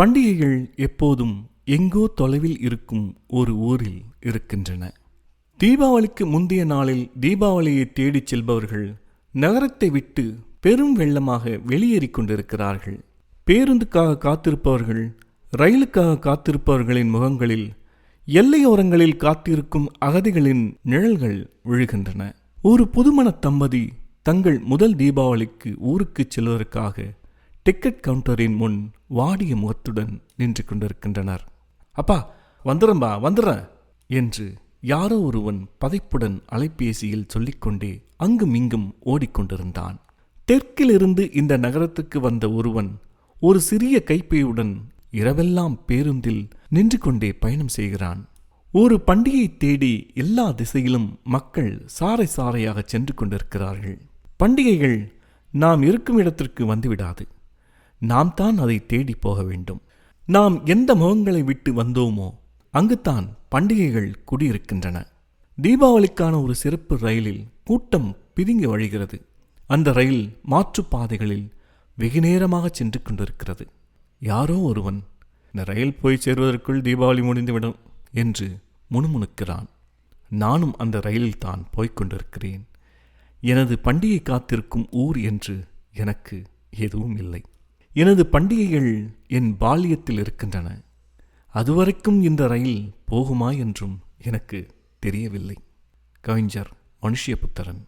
பண்டிகைகள் எப்போதும் எங்கோ தொலைவில் இருக்கும் ஒரு ஊரில் இருக்கின்றன. தீபாவளிக்கு முந்தைய நாளில் தீபாவளியை தேடிச் செல்பவர்கள் நகரத்தை விட்டு பெரும் வெள்ளமாக வெளியேறிக் கொண்டிருக்கிறார்கள். பேருந்துக்காக காத்திருப்பவர்கள் ரயிலுக்காக காத்திருப்பவர்களின் முகங்களில் எல்லையோரங்களில் காத்திருக்கும் அகதிகளின் நிழல்கள் விழுகின்றன. ஒரு புதுமண தம்பதி தங்கள் முதல் தீபாவளிக்கு ஊருக்குச் செல்வதற்காக டிக்கெட் கவுண்டரின் முன் வாடிய முகத்துடன் நின்று கொண்டிருக்கின்றனர். அப்பா வந்துடும்பா வந்துடுறேன் என்று யாரோ ஒருவன் பதைப்புடன் அலைபேசியில் சொல்லிக்கொண்டே அங்கும் இங்கும் ஓடிக்கொண்டிருந்தான். தெற்கிலிருந்து இந்த நகரத்துக்கு வந்த ஒருவன் ஒரு சிறிய கைப்பையுடன் இரவெல்லாம் பேருந்தில் நின்று கொண்டே பயணம் செய்கிறான். ஒரு பண்டிகை தேடி எல்லா திசையிலும் மக்கள் சாறை சாறையாக சென்று கொண்டிருக்கிறார்கள். பண்டிகைகள் நாம் இருக்கும் இடத்திற்கு வந்துவிடாது நாம் தான் அதை தேடி போக வேண்டும். நாம் எந்த முகங்களை விட்டு வந்தோமோ அங்குத்தான் பண்டிகைகள் குடியிருக்கின்றன. தீபாவளிக்கான ஒரு சிறப்பு ரயிலில் கூட்டம் பிதுங்கி வழிகிறது. அந்த ரயில் மாற்றுப்பாதைகளில் வெகுநேரமாக சென்று கொண்டிருக்கிறது. யாரோ ஒருவன் இந்த ரயில் போய் சேர்வதற்குள் தீபாவளி முடிந்துவிடும் என்று முணுமுணுக்கிறான். நானும் அந்த ரயிலில் தான் போய்க் கொண்டிருக்கிறேன். எனது பண்டிகை காத்திருக்கும் ஊர் என்று எனக்கு எதுவும் இல்லை. எனது பண்டிகைகள் என் பால்யத்தில் இருக்கின்றன. அதுவரைக்கும் இந்த ரயில் போகுமா என்றும் எனக்கு தெரியவில்லை. கவிஞர் மனுஷ்யபுத்திரன்.